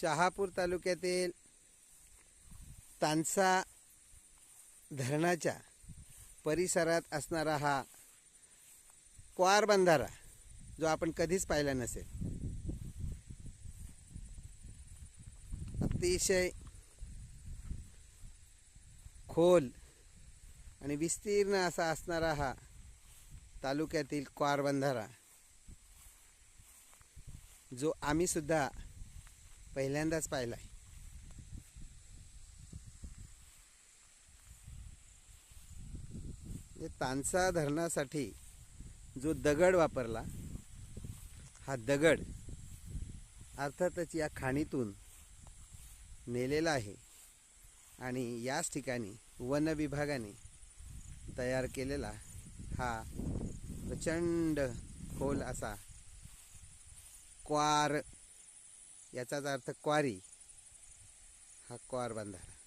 शहापूर तालुक्यातील तानसा धरणाच्या परिसरात असणारा हा क्वार बंधारा जो आपण कधीच पाहिला नसेल. अतिशय खोल आणि विस्तीर्ण असा असणारा हा तालुक्यातील क्वार बंधारा जो आम्ही सुद्धा पहिल्यांदाच पाहिला आहे म्हणजे तानसा धरणासाठी जो दगड वापरला हा दगड अर्थातच या खाणीतून नेलेला आहे आणि याच ठिकाणी वन विभागाने तयार केलेला हा प्रचंड खोल असा क्वार याचाच अर्थ क्वारी. हा क्वार बंधारा.